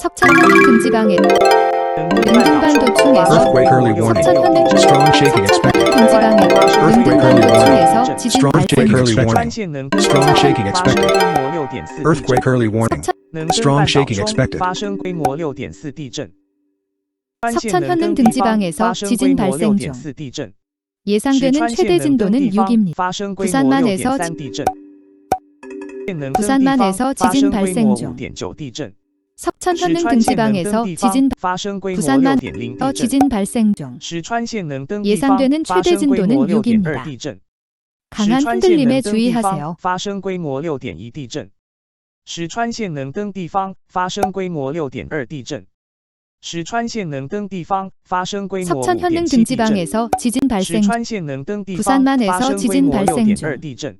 석천현 금지방에 은둔반도충에서 석천현행 금지방에 은둔반도충에서 지진 발생 Strong Earthquake early warning. Strong shaking expected. 석천 현능 등지방에서 지진 발생 중. 예상되는 최대 진도는 6입니다. 부산만에서 지진 발생 중. 석천 石 현능 川县能登 등지방에서 地方 지진 发生规模六 부산만 点零 어 地震。 지진 발생 중 石川县能登地方 예상되는 发 최대 生规模 진도는 六点二 6입니다. 地震。 강한 石川县 흔들림에 能登地方 주의하세요. 发生规模六点一地震。石川县能登地方发生规模六点二地震。石川县能登地方发生规模五 석천 点 현능 七地震。 등지방에서 지진 石 발생 중 川县能登地方 부산만에서 发生规 지진 模六 발생 点 중 二地震。石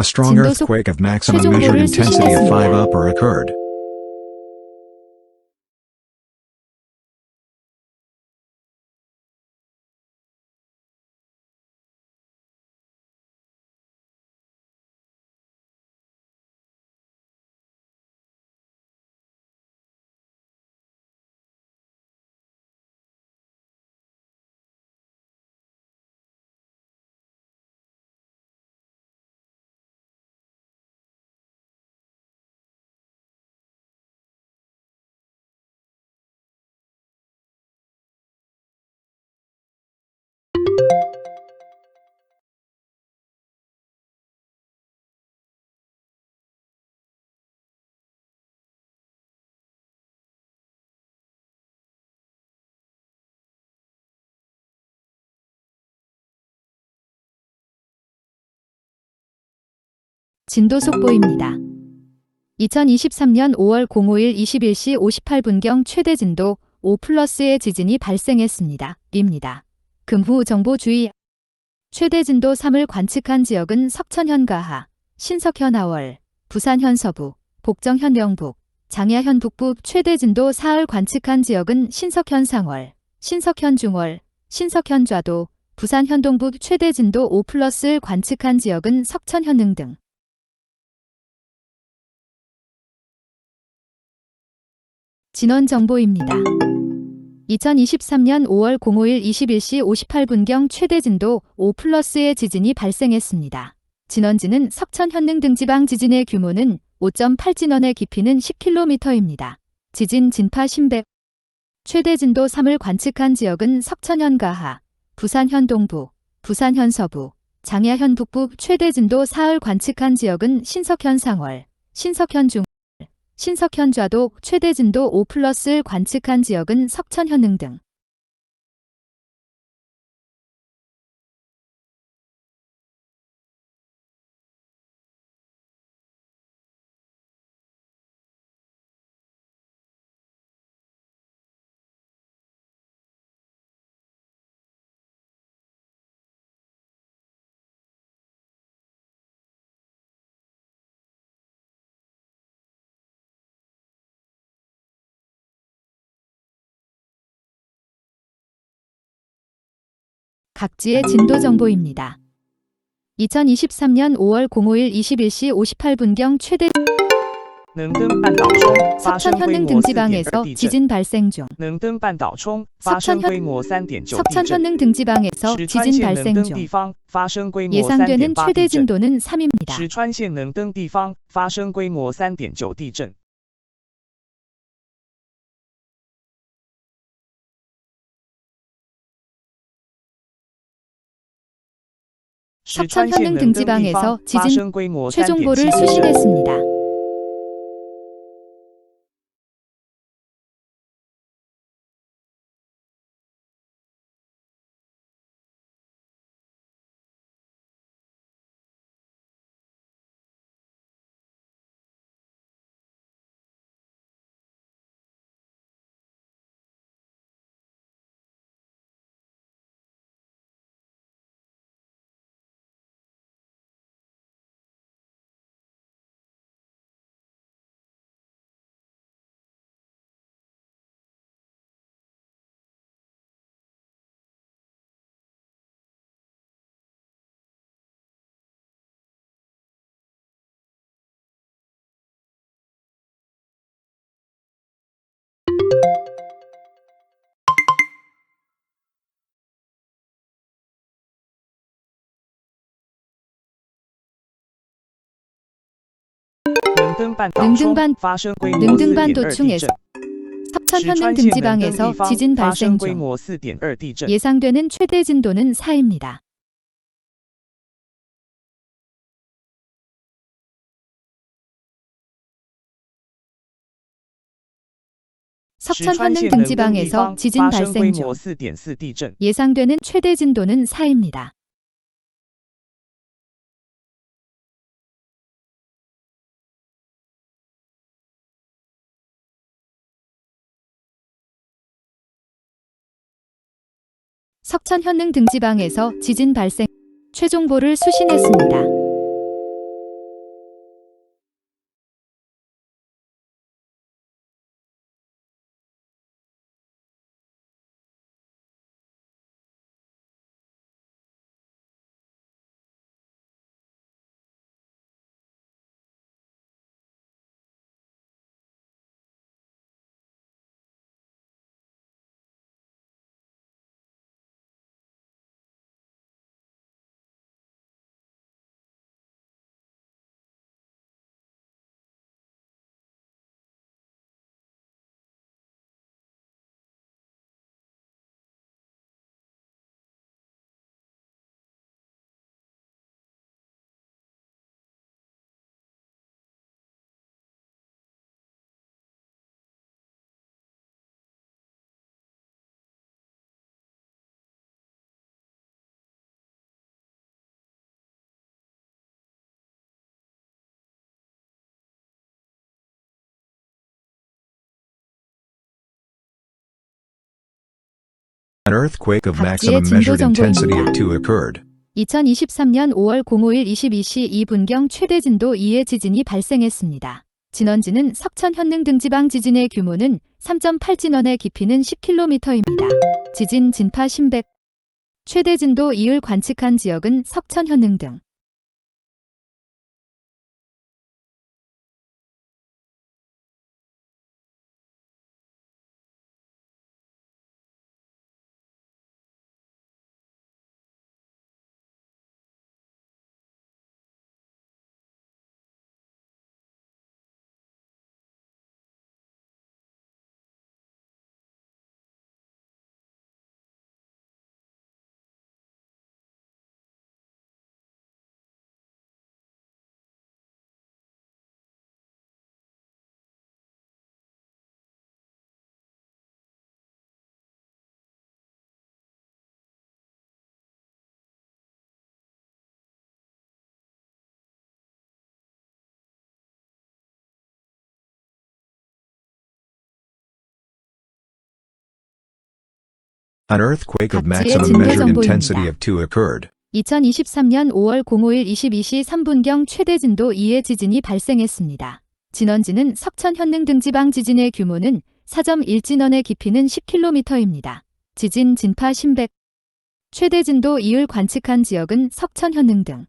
A strong 진도 속- earthquake of maximum 최종보를 measured intensity of 수신했습니다. 5 upper occurred. 진도 속보입니다. 2023년 5월 05일 21시 58분경 최대 진도 5 플러스의 지진이 발생했습니다. 입니다. 금후 정보 주의 최대 진도 3을 관측한 지역은 석천현 가하, 신석현 하월, 부산현 서부, 복정현 영북, 장야현 북부 최대 진도 4을 관측한 지역은 신석현 상월, 신석현 중월, 신석현 좌도, 부산현 동북 최대 진도 5 플러스를 관측한 지역은 석천현 능 등 진원 정보입니다. 2023년 5월 05일 21시 58분경 최대 진도 5 플러스의 지진이 발생했습니다. 진원지는 석천 현능 등 지방 지진의 규모는 5.8 진원의 깊이는 10km입니다. 지진 진파 신백 최대 진도 3을 관측한 지역은 석천현 가하, 부산현 동부, 부산현 서부, 장야현 북부 최대 진도 4을 관측한 지역은 신석현 상월, 신석현 중 신석현 좌도 최대 진도 5 플러스를 관측한 지역은 석천현능 등 각지의 진도 정보입니다. 2023년 5월 05일 21시 58분경 최대 석천 현능 등지방에서 지진 발생 중. 석천 현 석천 등지방에서 지진 발생 중. 예상되는 최대 진도는 3입니다. 석천 현릉 등지방에서 지진 최종보를 수신했습니다. 능등반 능등반 도충에서 합천 현능 등지방에서 지진 발생 중 예상되는 최대 진도는 4입니다. 석천 현능 등지방에서 지진 발생 중 예상되는 최대 진도는 4입니다. 석천 현능 등지방에서 지진 발생 최종보를 수신했습니다. Earthquake of maximum measured intensity of 2 occurred. 2023년 5월 05일 22시 2분경 최대 진도 2의 지진이 발생했습니다. 진원지는 석천 현능 등지방 지진의 규모는 3.8 진원의 깊이는 10km입니다. 지진 진파 신백 최대 진도 2을 관측한 지역은 석천 현능 등 An earthquake of maximum measured intensity of 2 occurred. 2023년 5월 05일 22시 3분경 최대 진도 2의 지진이 발생했습니다. 진원지는 석천 현능 등지방 지진의 규모는 4.1 진원의 깊이는 10km입니다. 지진 진파 신백 최대 진도 2을 관측한 지역은 석천 현능 등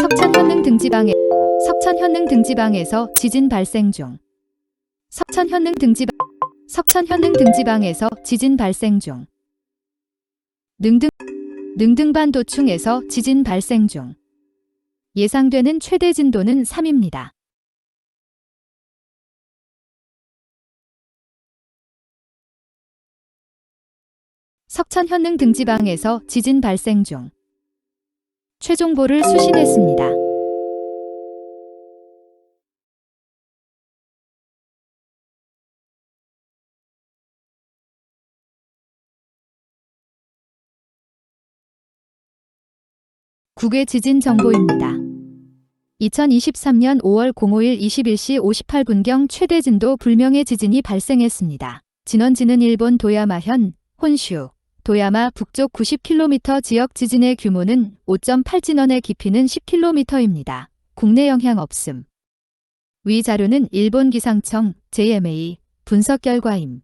석천 현능 등지방에 석천 현능 등지방에서 지진 발생 중 석천 현능 등지방 석천 현능 등지방에서 지진 발생 중 능등, 능등반도충에서 지진 발생 중. 예상되는 최대 진도는 3입니다. 석천 현능 등지방에서 지진 발생 중. 최종보를 수신했습니다. 국외 지진 정보입니다. 2023년 5월 05일 21시 58분경 최대 진도 불명의 지진이 발생했습니다. 진원지는 일본 도야마현, 혼슈, 도야마 북쪽 90km 지역 지진의 규모는 5.8 진원의 깊이는 10km입니다. 국내 영향 없음. 위 자료는 일본 기상청 JMA 분석 결과임.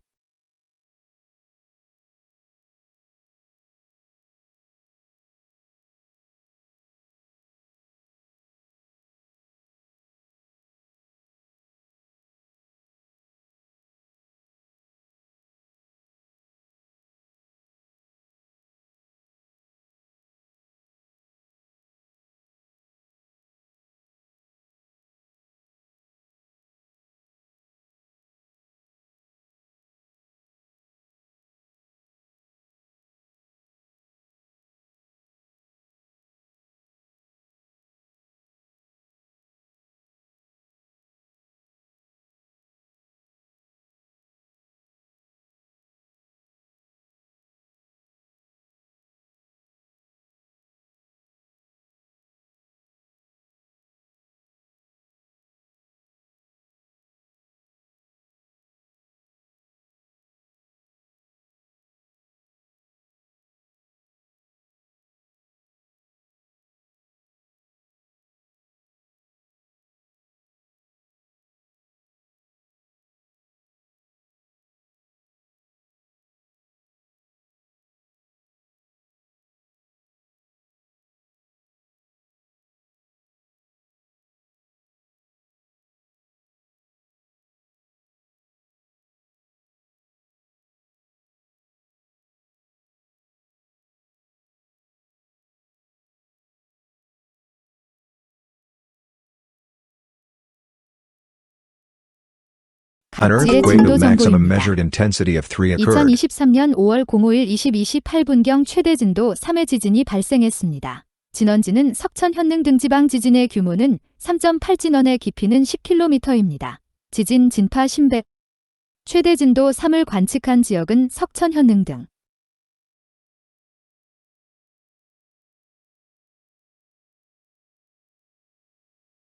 An earthquake 진도 of maximum 정보입니다. measured intensity of 3 occurred. 2023년 5월 05일 22시 8분경 최대 진도 3의 지진이 발생했습니다. 진원지는 석천 현능 등 지방 지진의 규모는 3.8 진원의 깊이는 10km입니다. 지진 진파 신백 최대 진도 3을 관측한 지역은 석천 현능 등